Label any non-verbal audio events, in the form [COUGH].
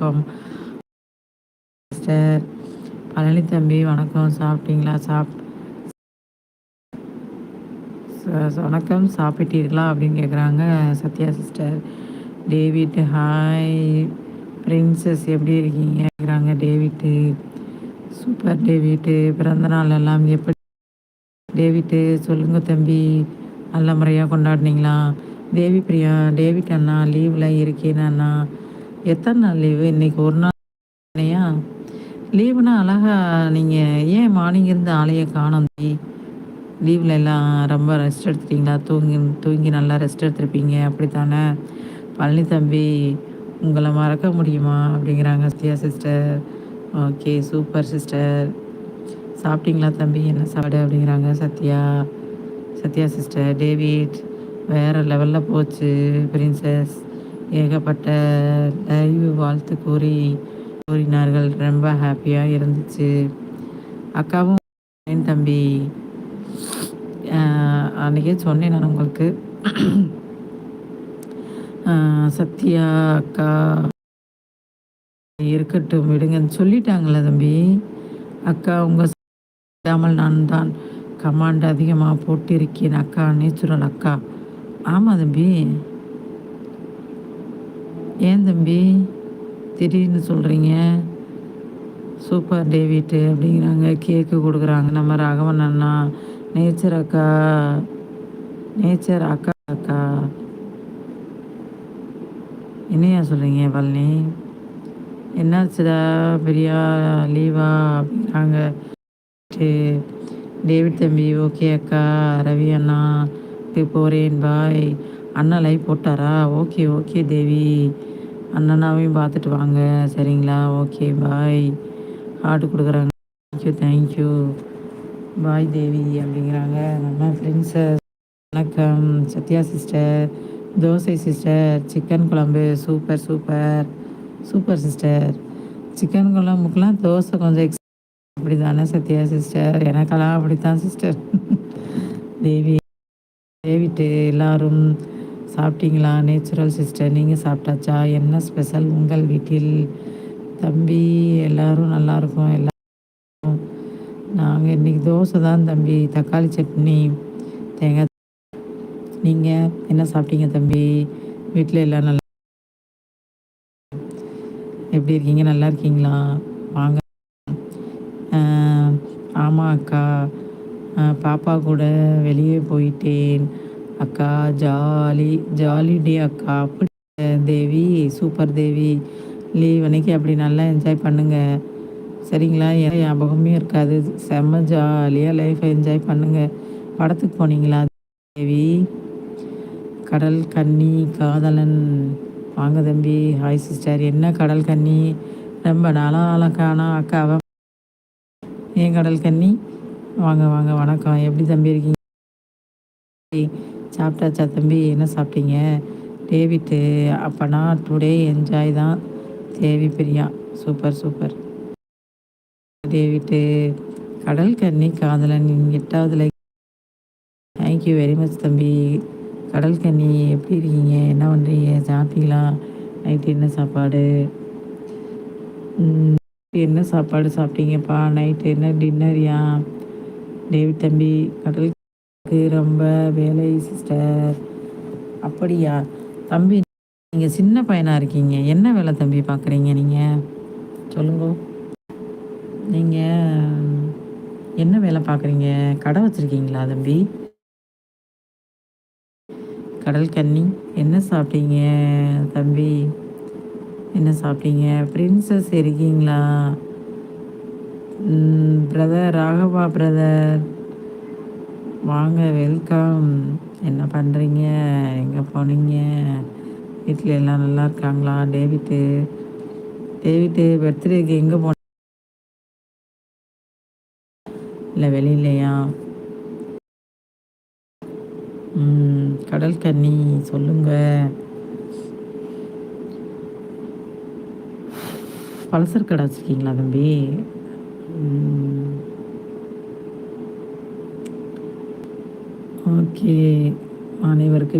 வணக்கம். சிஸ்டர் பழனி தம்பி வணக்கம். சாப்பிட்டீங்களா? சாப் வணக்கம். சாப்பிட்டீர்களா? அப்படின்னு கேட்குறாங்க Sathya sister. David hi. Princess எப்படி இருக்கீங்க? கேட்குறாங்க டேவிட்டு சூப்பர் டேவிட்டு பிறந்தநாள் எல்லாம் எப்படி? டேவிட்டு சொல்லுங்கள் தம்பி. நல்ல முறையாக கொண்டாடினீங்களா? தேவி பிரியா டேவிட் அண்ணா லீவில் இருக்கேன் அண்ணா. எத்தனை நாள் லீவு இன்றைக்கி ஒரு நாள் இல்லையா? லீவுனா அழகா நீங்கள் ஏன் மார்னிங் இருந்து ஆலையை காணும் லீவில் எல்லாம் ரொம்ப ரெஸ்ட் எடுத்துட்டீங்களா? தூங்கி தூங்கி நல்லா ரெஸ்ட் எடுத்துருப்பீங்க. அப்படி தானே பழனி தம்பி உங்களை மறக்க முடியுமா? அப்படிங்கிறாங்க Sathya sister okay super sister சாப்பிட்டீங்களா தம்பி? என்ன சாப்பிடு? அப்படிங்கிறாங்க சத்யா. சத்யா சிஸ்டர் டேவிட் வேறு லெவலில் போச்சு பிரின்சஸ் ஏகப்பட்ட லைவ் வாழ்த்து கூறி கூறினார்கள். ரொம்ப ஹாப்பியாக இருந்துச்சு. அக்காவும் என் தம்பி அன்றைக்கே சொன்னேன் நான் உங்களுக்கு. சத்யா அக்கா இருக்கட்டும் விடுங்கன்னு சொல்லிட்டாங்களே தம்பி. அக்கா உங்கள் இல்லாமல் நான் தான் கமாண்ட் அதிகமாக போட்டிருக்கேன். அக்கா நேச்சுரல் அக்கா. ஆமாம் தம்பி. ஏன் தம்பி திடீர்னு சொல்கிறீங்க சூப்பர் டேவிட்டு அப்படிங்கிறாங்க. கேக்கு கொடுக்குறாங்க. நம்ம ராகவன் அண்ணா நேச்சர் அக்கா நேச்சர் அக்கா அக்கா. என்னையா சொல்கிறீங்க பழனி? என்னாச்சுடா? பெரியா லீவா? அப்படிங்கிறாங்க. டேவிட் தம்பி ஓகே அக்கா. ரவி அண்ணா போகிறேன் பாய். அண்ணா லைவ் போட்டாரா? Okay okay Devi. அண்ணனாவையும் பார்த்துட்டு வாங்க. சரிங்களா? Okay bye. ஹார்ட் கொடுக்குறாங்க. Thank you thank you bye Devi அப்படிங்கிறாங்க. நம்ம ஃப்ரெண்ட்ஸை வணக்கம். Sathya sister dosa sister chicken குழம்பு. Super super super sister chicken குழம்புக்கெலாம் dosa கொஞ்சம் எக்ஸ் அப்படி தானே சத்யா சிஸ்டர் எனக்கெல்லாம் அப்படித்தான் சிஸ்டர் [LAUGHS] தேவி தேவிட்டு எல்லாரும் சாப்பிட்டீங்களா? நேச்சுரல் சிஸ்டர் நீங்கள் சாப்பிட்டாச்சா? என்ன ஸ்பெஷல் உங்கள் வீட்டில்? தம்பி எல்லோரும் நல்லாயிருக்கும் எல்லோரும். நாங்கள் இன்றைக்கி தோசை தான் தம்பி தக்காளி சட்னி தேங்காய் நீங்கள் என்ன சாப்பிட்டீங்க தம்பி? வீட்டில் எல்லாம் நல்லா எப்படி இருக்கீங்க? நல்லா இருக்கீங்களா? வாங்க. ஆமாம் அக்கா. பாப்பா கூட வெளியே போயிட்டேன். அக்கா ஜாலி ஜாலி டே அக்கா. அப்படி தேவி சூப்பர் தேவி. லீவ் அன்னைக்கு அப்படி நல்லா என்ஜாய் பண்ணுங்கள் சரிங்களா? என் ஞாபகமே இருக்காது. செம்ம ஜாலியாக லைஃப்பை என்ஜாய் பண்ணுங்கள் படத்துக்கு போனீங்களா தேவி? கடல் கன்னி காதலன். வாங்க தம்பி. ஹாய் சிஸ்டர் என்ன கடல் கன்னி ரொம்ப நாளாக அழகானா அக்காவை ஏன் கடல் கன்னி வாங்க வாங்க. வணக்கம். எப்படி தம்பி இருக்கீங்க? சாப்பிட்டாச்சா தம்பி? என்ன சாப்பிட்டீங்க? டேவிட்டு அப்போனா டுடே என்ஜாய் தான். Devi Priya super super David கடல் கண்ணி காதலன் எட்டாவது தேங்க்யூ வெரி மச் தம்பி. கடல் கண்ணி எப்படி இருக்கீங்க? என்ன பண்ணுறீங்க சாப்பிட்டீங்களா? நைட்டு என்ன சாப்பாடு? என்ன சாப்பாடு சாப்பிட்டீங்கப்பா? நைட்டு என்ன டின்னரியா டேவிட் தம்பி கடல் ரொம்ப வேலை சிஸ்டர் அப்படியா? தம்பி நீங்கள் சின்ன பையனாக இருக்கீங்க. என்ன வேலை தம்பி பார்க்குறீங்க நீங்கள் சொல்லுங்க. நீங்கள் என்ன வேலை பார்க்குறீங்க கடை வச்சுருக்கீங்களா தம்பி? கடல் கன்னி என்ன சாப்பிட்டீங்க தம்பி? என்ன சாப்பிட்டீங்க? பிரின்சஸ் இருக்கீங்களா? பிரதர் ராகவா பிரதர் வாங்க வெல்கம் என்ன பண்ணுறீங்க எங்கே போனீங்க? வீட்டில் எல்லாம் நல்லா இருக்காங்களா? டேவிட்டு? டேவிட்டு பர்த்டேக்கு எங்கே போன இல்லை வெளியிலையா? கடல் கன்னி சொல்லுங்க. பலசர் கடை வச்சுருக்கீங்களா தம்பி? ஓகே. அனைவருக்கும்